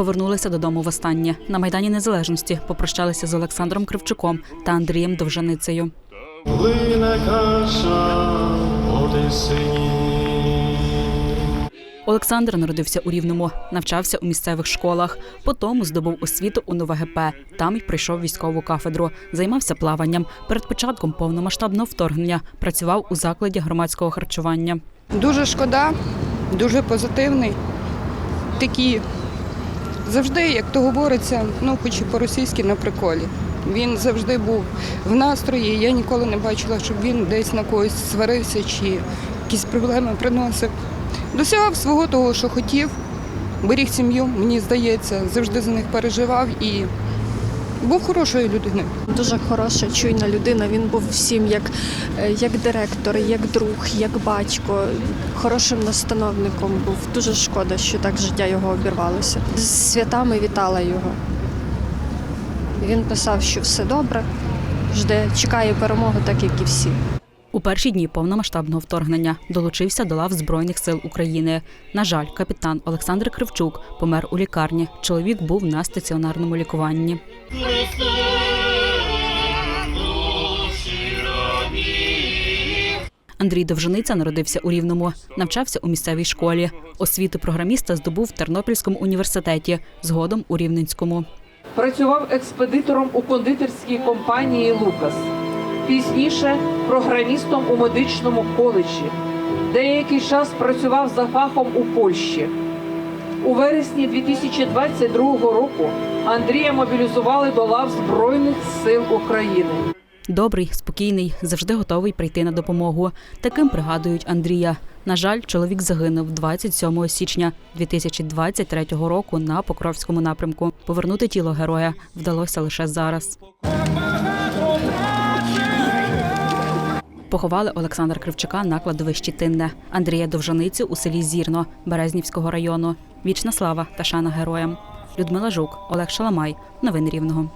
Повернулися додому востаннє. На майдані Незалежності попрощалися з Олександром Кривчуком та Андрієм Довжаницею. Плине каша. Олександр народився у Рівному, навчався у місцевих школах. Потім здобув освіту у Нове ГП. Там й прийшов військову кафедру. Займався плаванням. Перед початком повномасштабного вторгнення працював у закладі громадського харчування. Дуже шкода, дуже позитивний. Такі завжди, як то говориться, ну хоч і по-російськи на приколі. Він завжди був в настрої. Я ніколи не бачила, щоб він десь на когось сварився чи якісь проблеми приносив. Досягав свого того, що хотів, беріг сім'ю, мені здається, завжди за них переживав і був хорошою людиною. Дуже хороша, чуйна людина. Він був всім як, е, як директор, як друг, як батько, хорошим настановником був. Дуже шкода, що так життя його обірвалося. З святами вітала його. Він писав, що все добре, жде, чекає перемоги, так як і всі. У перші дні повномасштабного вторгнення долучився до лав Збройних сил України. На жаль, капітан Олександр Кривчук помер у лікарні. Чоловік був на стаціонарному лікуванні. Андрій Довжениця народився у Рівному, навчався у місцевій школі. Освіту програміста здобув в Тернопільському університеті, згодом у Рівненському. Працював експедитором у кондитерській компанії Лукас. Пізніше програмістом у медичному коледжі. Деякий час працював за фахом у Польщі. У вересні 2022 року Андрія мобілізували до лав Збройних сил України. Добрий, спокійний, завжди готовий прийти на допомогу. Таким пригадують Андрія. На жаль, чоловік загинув 27 січня 2023 року на Покровському напрямку. Повернути тіло героя вдалося лише зараз. Поховали Олександра Кривчука на кладовищі Тинне, Андрія Довжаницю у селі Зірно Березнівського району. Вічна слава та шана героям. Людмила Жук, Олег Шаламай. Новини Рівного.